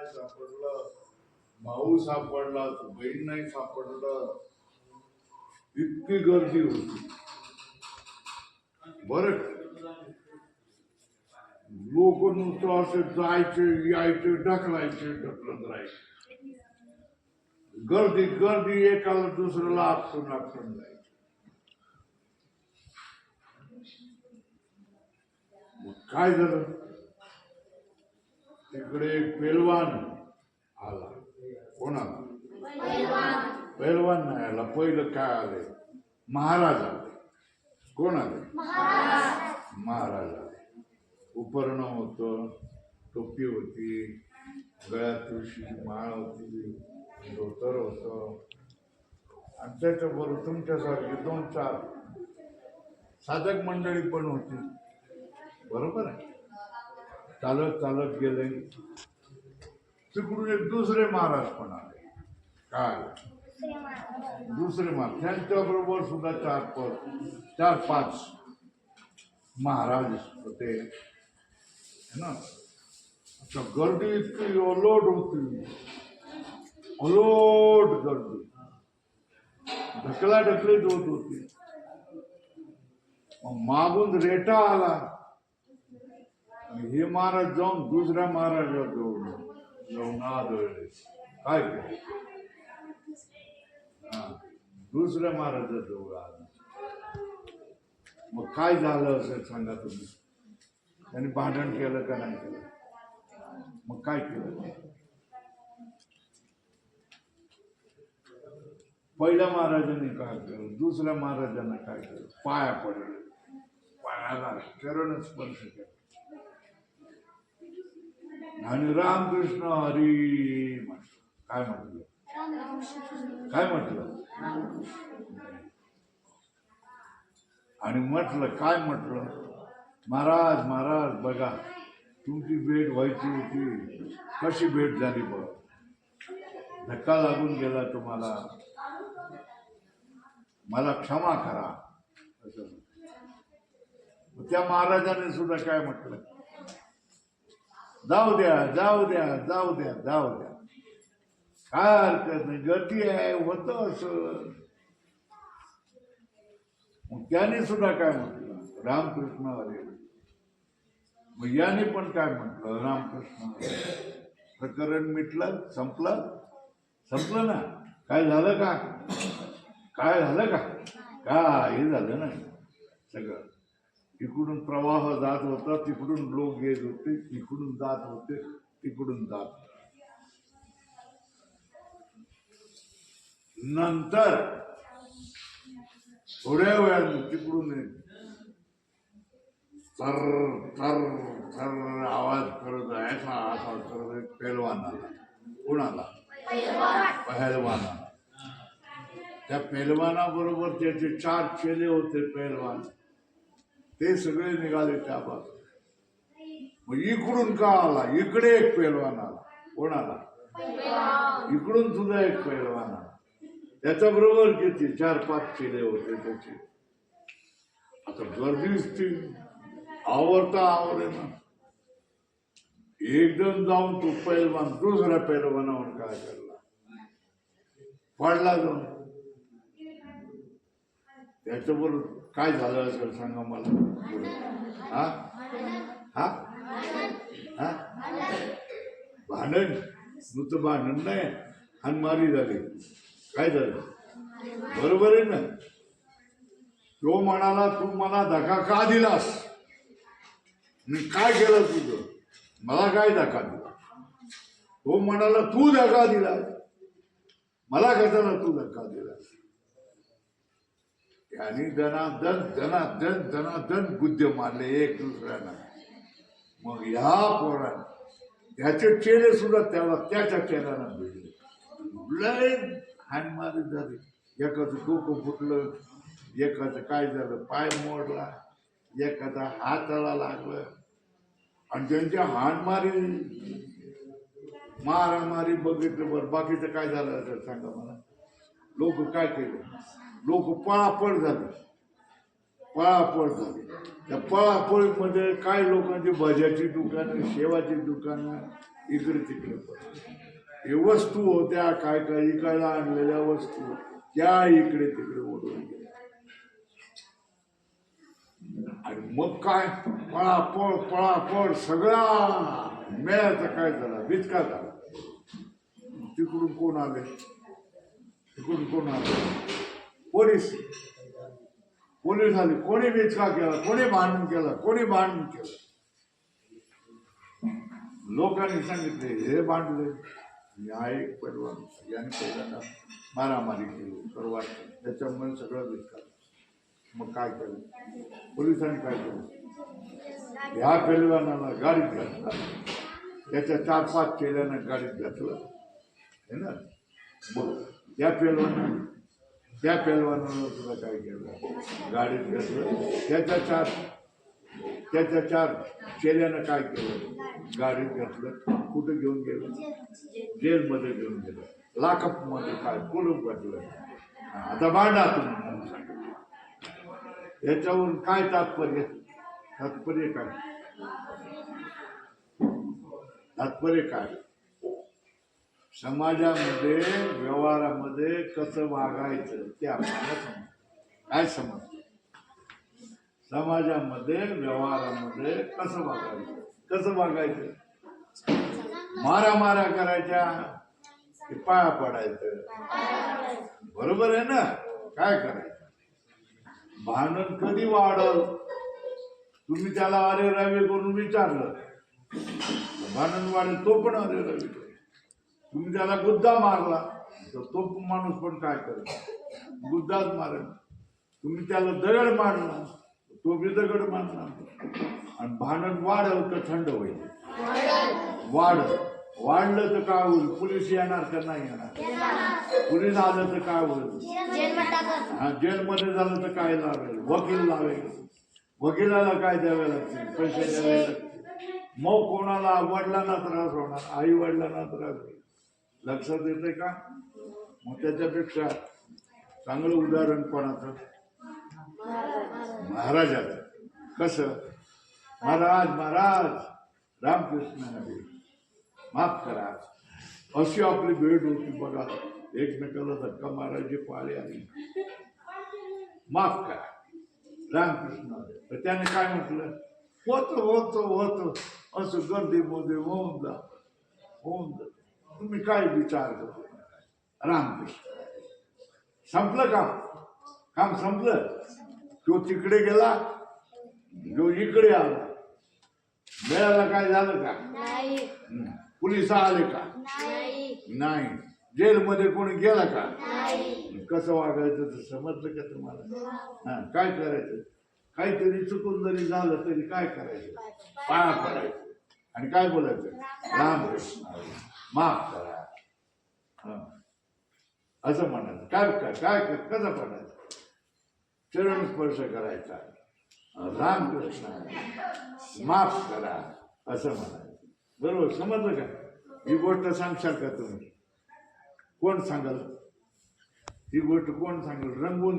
नाही सापडलं. भाऊ सापडला तर बहीण नाही सापडलं. इतकी गर्दी होती. बर. लोक नुसतं असे जायचे यायचे ढकलायचे ढकलत राहायचे. गर्दी गर्दी एकाला दुसऱ्याला आपसून आपसून जायचे. मग काय झालं? तिकडे एक पेलवान आला. कोण आला? पेलवान नाही आला. पहिलं काय आले? महाराज आले. कोण आले? महाराज आले. उपर्ण होतं टोपी होती गळ्यात तुळशीची माळ होती धोतर होतं. आणि त्याच्याबरोबर तुमच्यासारखे दोन चार साधक मंडळी पण होती. बरोबर आहे? चालत चालत गेले. तिकडून एक दुसरे महाराज पण आले. काय? दुसरे महाराज. त्यांच्याबरोबर सुद्धा चार पाच चार पाच महाराज होते. है ना? गर्दी इतकी ओलोट होती. ओलोट गर्दी. ढकला ढकलीत होत होती. मग मागून रेटा आला. हे महाराज जाऊन दुसऱ्या महाराजाजवळ जाऊन आदळले. काय केलं हा, दुसऱ्या महाराजाजवळ आले मग काय झालं असेल सांगा तुम्ही? त्यांनी भांडण केलं का नाही केलं? मग काय केलं? पहिल्या महाराजांनी काय केलं? दुसऱ्या महाराजांना काय केलं? पाया पडलं. पायाला चरण स्पर्श केला. आणि रामकृष्ण हरी म्हटलं. काय म्हटलं? काय म्हटलं? आणि म्हटलं काय म्हटलं? महाराज महाराज बघा तुमची भेट व्हायची होती. कशी भेट झाली बघ? धक्का लागून गेला तुम्हाला. मला क्षमा करा. असं. त्या महाराजाने सुद्धा काय म्हटलं? जाऊ द्या जाऊ द्या जाऊ द्या जाऊ द्या. काय हरकत नाही गती आहे होतं असं. मग त्याने सुद्धा काय म्हटलं? रामकृष्ण हरे मग याने पण काय म्हटलं? रामकृष्ण प्रकरण मिटलं संपलं. संपलं ना? काय झालं का? काय झालं का? काय झालं ना सगळं. इकडून प्रवाह जात होता तिकडून लोक येत होते इकडून जात होते तिकडून जात नंतर थोड्या वेळाने तिकडून एक तर तर तर आवाज करत असा असा करत एक पेलवान आला. कोणाला पहलवान त्या पेलवानाबरोबर त्याचे चार चेले होते पेलवान ते सगळे निघाले त्या बाजूला मग इकडून का आला? इकडे एक पैलवान आला. कोण आला? इकडून सुद्धा एक पैलवान आला. त्याच्याबरोबर किती? चार पाच चिले होते त्याचे. आता गर्दीच ती आवरता आवरे ना. एकदम जाऊन तो पैलवान दुसऱ्या पैलवानावर काय करला? पडला जाऊन. त्याच्याबरोबर काय झालं असेल सांगा मला. हा? हा? हा? भांडण? नुसतं भांडण नाही. हानमारी झाली. काय झालं? बरोबर आहे ना? तो म्हणाला तू मला धक्का का दिलास? मी काय केलं तुझं? मला काय धक्का दिला? तो म्हणाला तू धक्का दिला मला कशाला तू धक्का दिलास? आणि दनादन दनादन दनादन बुद्ध मारले एक दुसऱ्याला मग ह्या पोरानं त्याचे चेले सुद्धा त्याला त्याच्या चेहऱ्याला भिडले लय हानमारी झाली. एकाचं डोकं फुटलं एकाचं काय झालं पाय मोडला एकाचा हाताला लागलं. आणि त्यांच्या हाणमारी मारामारी बघितलं बरं बाकीचं काय झालं असेल सांगा मला. लोक काय केले? लोक पळापळ झाले. पळापळ झाले. त्या पळापळीमध्ये काय लोकांची भज्याची दुकानं शेवाची दुकानं इकडे तिकडे हे वस्तू होत्या काय काय इकायला आणलेल्या वस्तू त्या इकडे तिकडे ओढून आणि मग काय? पळापळ पळापळ सगळा मेळाचा काय झाला? बिचका झाला. तिकडून कोण आले? तिकडून कोण आले? पोलीस पोलीस कोणी बिचका केला कोणी भांडण केलं कोणी भांडण केलं. लोकांनी सांगितले हे भांडले. न्याय पैलवान याने पहिल्यांदा मारामारी केली सुरुवात त्याच्यामुळे सगळं बिचका मग काय केलं? पोलिसांनी काय केलं? ह्या पैलवानाला गाडीत घातलं. त्याच्या चार पाच केल्यानं गाडीत घातलं. है ना? बघ या पेलवानाने त्या पेलवानाला सुद्धा काय केलं? गाडीत घेतलं. त्याच्या चार त्याच्या चार चेल्यानं काय केलं? गाडीत घेतलं. कुठं घेऊन गेलं? जेलमध्ये घेऊन गेलं. लाकअपमध्ये काय? कुलूप घातलं. आता मांडा तुम्ही सांगितलं याच्यावरून काय तात्पर्य? तात्पर्य काय? तात्पर्य काय? समाजामध्ये व्यवहारामध्ये कसं वागायचं ते आपल्याला समज काय समज समाजामध्ये व्यवहारामध्ये कसं वागायचं? कसं वागायचं? मारा मारा करायच्या की पाया पडायचं? बरोबर आहे ना? काय करायचं? भांडण कधी वाढल? तुम्ही त्याला अरे रवी करून विचारलं. भांडण वाढेल तो पण अरे रवी तुम्ही त्याला गुद्दा मारला तर तो माणूस पण काय करेल? गुद्दाच मारेल. तुम्ही त्याला दगड मारला तो बी दगड मारणार आणि भांडण वाढल तर थंड होईल? वाढ वाढलं तर काय होईल? पोलीस येणार का नाही येणार? पोलीस आलं तर काय होईल? हा जेलमध्ये झालं तर काय लावेल वकील लावेल वकिलाला काय द्यावे लागतील? पैसे द्यावे लागतील. मग कोणाला? वडिलांना त्रास होणार. आई वडिलांना त्रास होईल. लक्षात येते का? मग त्याच्यापेक्षा चांगलं उदाहरण कोणाचं? महाराजाचं. कसं? महाराज महाराज! रामकृष्ण हरी माफ करा. अशी आपली भेट होती बघा. एकमेकाला धक्का मारायची पाळी आली. माफ करा. रामकृष्ण तर त्याने काय म्हटलं? होत होत होत. असं गर्दीमध्ये होऊन जा होऊन जा तुम्ही काय विचार करतो रामकृष्ण. संपलं काम? काम संपलं? तो तिकडे गेला जो इकडे आला. वेळाला काय झालं का. पोलीस आले का? नाही. जेलमध्ये कोणी गेला का? कसं वागायचं ते समजलं का तुम्हाला? हा काय करायचं? काहीतरी चुकून जरी झालं तरी काय करायचं? पाया पडायचं. आणि काय बोलायचं? रामकृष्ण हरी. माफ करा. असं म्हणायचं. काय काय काय कसं म्हणायचं? चरण स्पर्श करायचा. रामकृष्ण. माफ करा. असं म्हणायचं. बरोबर समजलं का? ही गोष्ट सांगशाल का तुम्ही? कोण सांगाल? ही गोष्ट कोण सांगेल? रंगवून